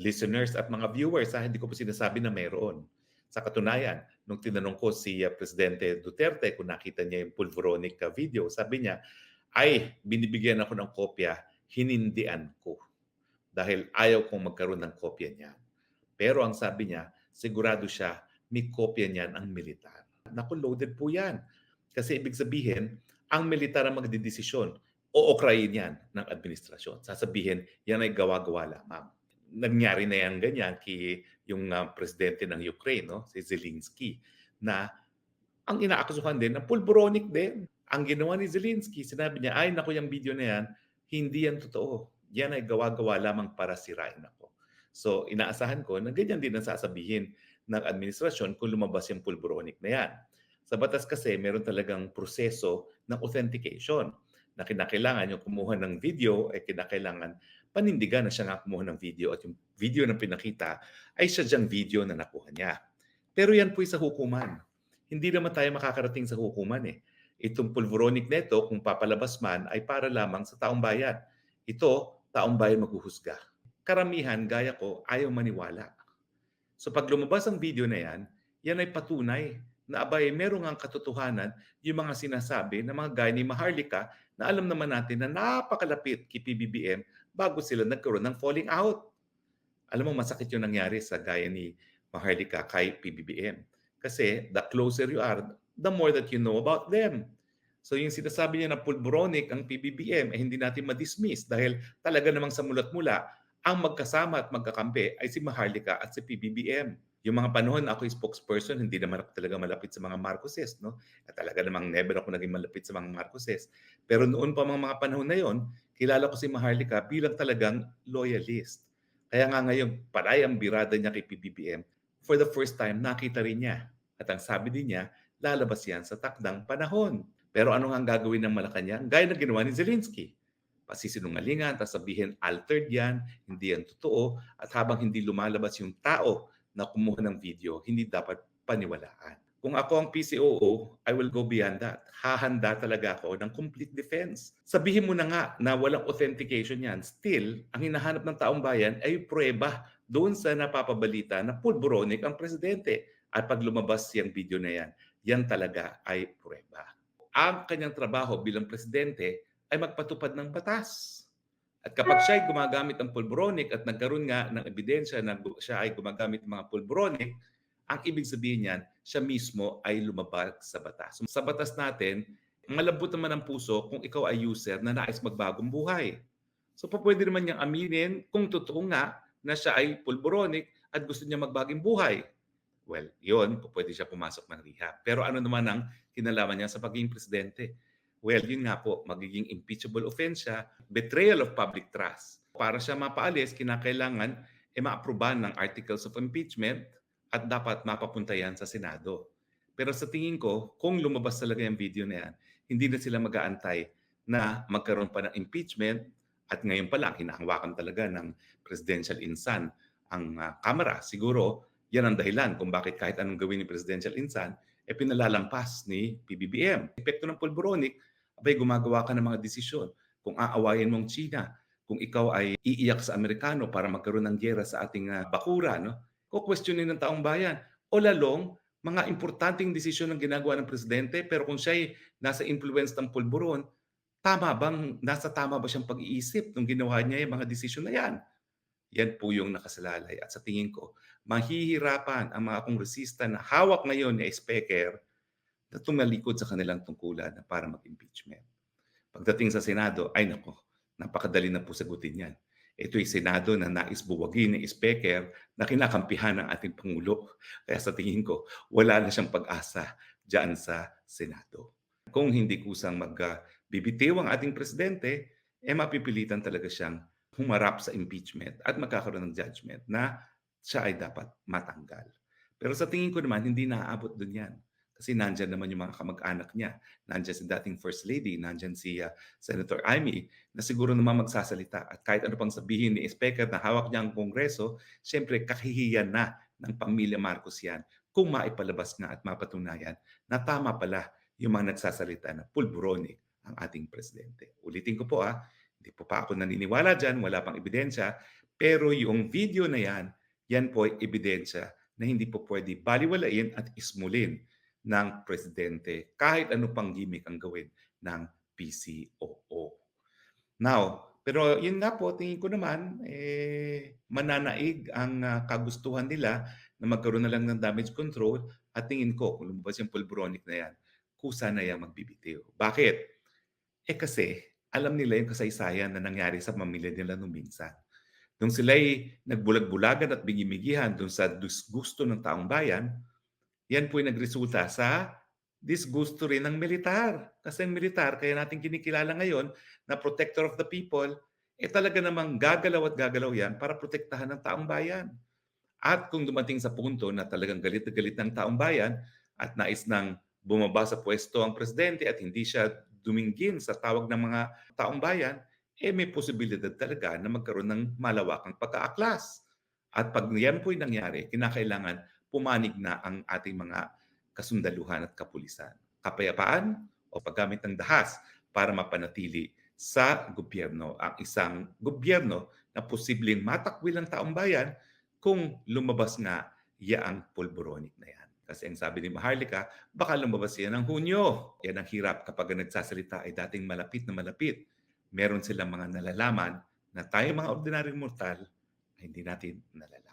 listeners at mga viewers, ha, hindi ko po sinasabi na mayroon. Sa katunayan, nung tinanong ko si uh, Presidente Duterte kung nakita niya yung pulveronic video, sabi niya, ay, binibigyan ako ng kopya, hinindian ko. Dahil ayaw kong magkaroon ng kopya niya. Pero ang sabi niya, sigurado siya, may kopya niyan ang militar. Naku, loaded po yan. Kasi ibig sabihin, ang militar ang magdidesisyon. Ookrayin yan ng administrasyon. Sasabihin, yan ay gawa-gawa lamang. Nangyari na yan ganyan kay yung uh, presidente ng Ukraine, no? si Zelensky, na ang inaakasuhan din na pulboronic din. Ang ginawa ni Zelensky, sinabi niya, ay naku yung video na yan, hindi yan totoo. Yan ay gawa-gawa lamang para sirain ako. So inaasahan ko na ganyan din ang sasabihin ng administrasyon kung lumabas yung pulboronic na yan. Sa batas kasi, meron talagang proseso ng authentication na kinakailangan yung kumuha ng video ay kinakailangan panindigan na siya nga kumuha ng video at yung video na pinakita ay siya diyang video na nakuha niya. Pero yan po sa hukuman. Hindi naman tayo makakarating sa hukuman eh. Itong pulveronic neto, kung papalabas man, ay para lamang sa taong bayan. Ito, taong bayan maghuhusga. Karamihan, gaya ko, ayaw maniwala. So pag lumabas ang video na yan, yan ay patunay na abay merong ang katotohanan yung mga sinasabi ng mga gaya ni Maharlika na alam naman natin na napakalapit kay PBBM bago sila nagkaroon ng falling out. Alam mo, masakit yung nangyari sa gaya ni Maharlika kay PBBM. Kasi the closer you are, the more that you know about them. So yung sinasabi niya na pulboronic ang PBBM ay eh, hindi natin ma-dismiss dahil talaga namang sa mulat mula, ang magkasama at magkakampi ay si Maharlika at si PBBM yung mga panahon ako yung spokesperson, hindi naman ako talaga malapit sa mga Marcoses, no? At talaga namang never ako naging malapit sa mga Marcoses. Pero noon pa mga, mga panahon na yon, kilala ko si Maharlika bilang talagang loyalist. Kaya nga ngayon, paray ang birada niya kay PBBM. For the first time, nakita rin niya. At ang sabi din niya, lalabas yan sa takdang panahon. Pero ano nga ang gagawin ng Malacanang? Gaya na ginawa ni Zelensky. Pasisinungalingan, tapos sabihin altered yan, hindi yan totoo. At habang hindi lumalabas yung tao na kumuha ng video, hindi dapat paniwalaan. Kung ako ang PCOO, I will go beyond that. Hahanda talaga ako ng complete defense. Sabihin mo na nga na walang authentication yan. Still, ang hinahanap ng taong bayan ay prueba doon sa napapabalita na pulboronic ang presidente. At pag lumabas yung video na yan, yan talaga ay prueba. Ang kanyang trabaho bilang presidente ay magpatupad ng batas. At kapag siya ay gumagamit ng pulboronic at nagkaroon nga ng ebidensya na siya ay gumagamit ng mga pulboronic, ang ibig sabihin niyan, siya mismo ay lumabas sa batas. Sa batas natin, malambot naman ang puso kung ikaw ay user na nais magbagong buhay. So pwede naman niyang aminin kung totoo nga na siya ay pulboronic at gusto niya magbagong buhay. Well, yon pwede siya pumasok ng rehab. Pero ano naman ang kinalaman niya sa pagiging presidente? Well, yun nga po, magiging impeachable offense siya, betrayal of public trust. Para siya mapaalis, kinakailangan e maaproban ng articles of impeachment at dapat mapapunta yan sa Senado. Pero sa tingin ko, kung lumabas talaga yung video na yan, hindi na sila mag-aantay na magkaroon pa ng impeachment at ngayon pa lang, hinahawakan talaga ng presidential insan ang uh, Kamara. Siguro, yan ang dahilan kung bakit kahit anong gawin ni presidential insan, e pinalalampas ni PBBM. Epekto ng pulboronic, abay gumagawa ka ng mga desisyon. Kung aawayin mong China, kung ikaw ay iiyak sa Amerikano para magkaroon ng giyera sa ating uh, bakura, no? Kukwestiyonin ng taong bayan. O lalong, mga importanteng desisyon ang ginagawa ng presidente, pero kung siya ay nasa influence ng pulburon, tama bang, nasa tama ba siyang pag-iisip nung ginawa niya yung mga desisyon na yan? Yan po yung nakasalalay. At sa tingin ko, mahihirapan ang mga kongresista na hawak ngayon ni Speaker na tumalikod sa kanilang tungkulan na para mag-impeachment. Pagdating sa Senado, ay nako, napakadali na po sagutin yan. Ito ay Senado na nais buwagin ni Speaker na kinakampihan ng ating Pangulo. Kaya sa tingin ko, wala na siyang pag-asa dyan sa Senado. Kung hindi kusang magbibitiw ang ating presidente, eh mapipilitan talaga siyang humarap sa impeachment at magkakaroon ng judgment na siya ay dapat matanggal. Pero sa tingin ko naman, hindi naaabot dun yan. Kasi nandyan naman yung mga kamag-anak niya. Nandyan si dating First Lady, nandyan si uh, Senator Amy, na siguro naman magsasalita. At kahit ano pang sabihin ni Speaker na hawak niya ang Kongreso, siyempre kahihiyan na ng pamilya Marcos yan kung maipalabas nga at mapatunayan na tama pala yung mga nagsasalita na pulburonic ang ating presidente. Ulitin ko po ah, hindi po pa ako naniniwala dyan, wala pang ebidensya, Pero yung video na yan, yan po ay ebidensya na hindi po pwede baliwalain at ismulin ng presidente kahit ano pang gimmick ang gawin ng PCOO. Now, pero yun nga po, tingin ko naman, eh, mananaig ang ah, kagustuhan nila na magkaroon na lang ng damage control at tingin ko, kung lumabas yung pulbronic na yan, kusa na yan magbibitiw. Bakit? Eh kasi, alam nila yung kasaysayan na nangyari sa pamilya nila nung minsan. Nung sila'y nagbulag-bulagan at bigimigihan dun sa disgusto ng taong bayan, yan po yung nagresulta sa disgusto rin ng militar. Kasi ang militar, kaya natin kinikilala ngayon na protector of the people, eh talaga namang gagalaw at gagalaw yan para protektahan ng taong bayan. At kung dumating sa punto na talagang galit na galit ng taong bayan at nais nang bumaba sa pwesto ang presidente at hindi siya duminggin sa tawag ng mga taong bayan, eh may posibilidad talaga na magkaroon ng malawakang pagkaaklas. At pag yan po'y nangyari, kinakailangan pumanig na ang ating mga kasundaluhan at kapulisan. Kapayapaan o paggamit ng dahas para mapanatili sa gobyerno ang isang gobyerno na posibleng matakwil ng taong bayan kung lumabas nga yaang pulboronic na yan. Kasi ang sabi ni Maharlika, baka lumabas yan ng Hunyo. Yan ang hirap kapag ang nagsasalita ay dating malapit na malapit. Meron silang mga nalalaman na tayo mga ordinaryong mortal ay hindi natin nalalaman.